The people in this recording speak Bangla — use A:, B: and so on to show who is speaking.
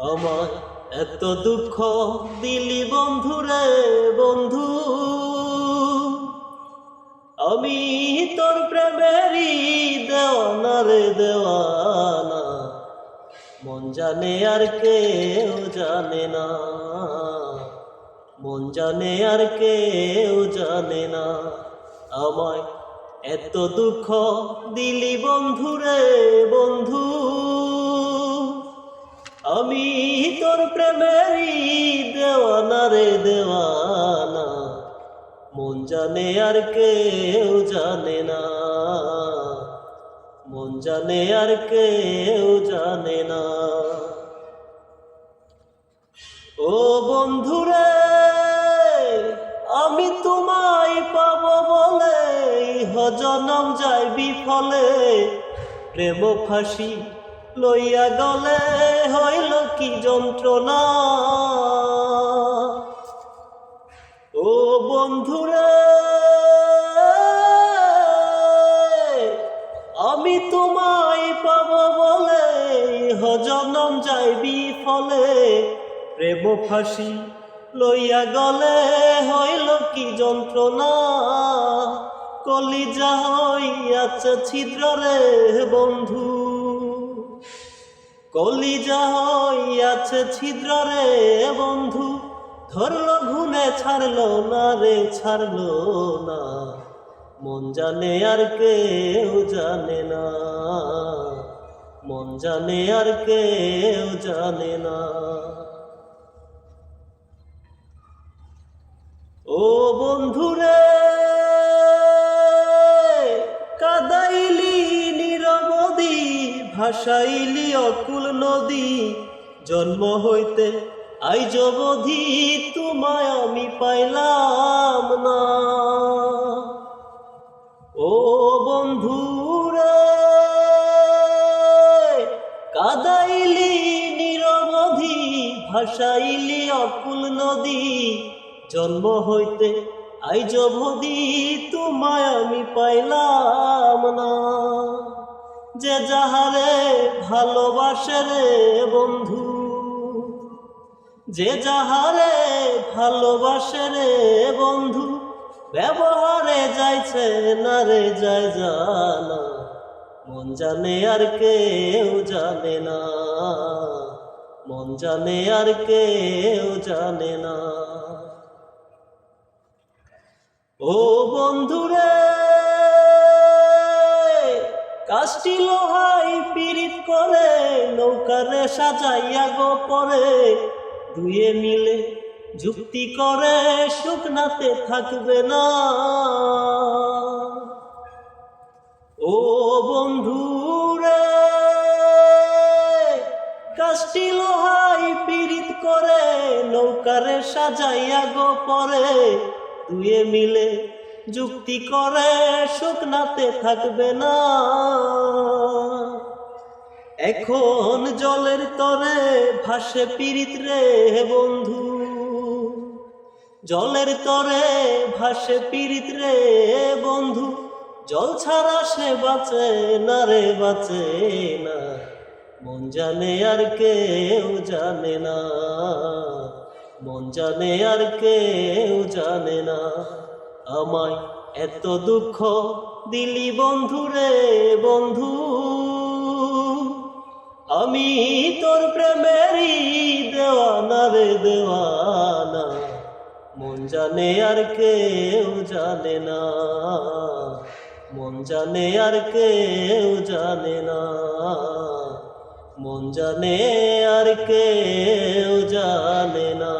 A: আমার এত দুঃখ দিলি বন্ধু রে বন্ধু। আমি তোর প্রেমেরই দেওয়ানা রে দেওয়ানা। মন জানে আর কেউ জানে না। মন জানে আর কেউ জানে না। আমায় এত দুঃখ দিলি বন্ধু রে বন্ধু। আমি তোর প্রেমেরই দেওয়ানা রে দেওয়ানা। মন জানে আর কেউ জানে না। মন জানে আর কেউ জানে না। ও বন্ধুরে, আমি তোমায় পাব বলে, হজনম যাই বিফলে প্রেম ফাঁসি লইয়া গলে হইল কি যন্ত্রণা? ও বন্ধুরে, আমি তোমায় পাব বলে হজনম যাইবি ফলে প্রেম ফাঁসি লইয়া গলে হইল কি যন্ত্রণা? কলিজা হইয়াছে ছিদ্র রে বন্ধু। কলিজা হইয়াছে ছিদ্র রে বন্ধু, ধরলো ঘুনে ছাড়লো না রে, ছাড়লো না। মন জানে আর কেউ জানে না। মন জানে আর কেউ জানে না। ও বন্ধুরে ভাসাইলি অকুল নদী, জন্ম হইতে আই জবধি তোমায় আমি পাইলাম না। ও বন্ধুরে, কাদাইলি নিরবধি ভাসাইলি অকুল নদী, জন্ম হইতে আই জবধি তোমায় আমি পাইলাম না। যে যাহারে ভালোবাসে রে বন্ধু, যে যাহারে ভালোবাসে রে বন্ধু, ব্যবহারে যাইছে না রে যায় জানা, মন জানে আর কেউ জানে না, মন জানে আর কেউ জানে না। ও বন্ধুরে কাষ্টি লোহাই পীড়িত করে, নৌকারে সাজাইয়া গো পরে দুয়ে মিলে যুক্তি করে শুকনাতে থাকবে না। ও বন্ধুরে, কাষ্টি লোহাই পীড়িত করে, নৌকারে সাজাইয়া গো পরে দুয়ে মিলে যুক্তি করে শুকনাতে থাকবে না। এখন জলের তরে ভাসে পীড়িত রে বন্ধু। জলের তরে ভাসে পীড়িত রে বন্ধু। জল ছাড়া সে বাঁচে না রে, বাঁচে না। মন জানে আর কেউ জানে না। মন জানে আর কেউ জানে না। আমায় এত দুঃখ দিলি বন্ধু রে বন্ধু। আমি তোর প্রেমেরই দেওয়ানা রে দেওয়ানা। মন জানে আর কেউ জানে না। মন জানে আর কেউ জানে না। মন জানে আর কেউ জানে না।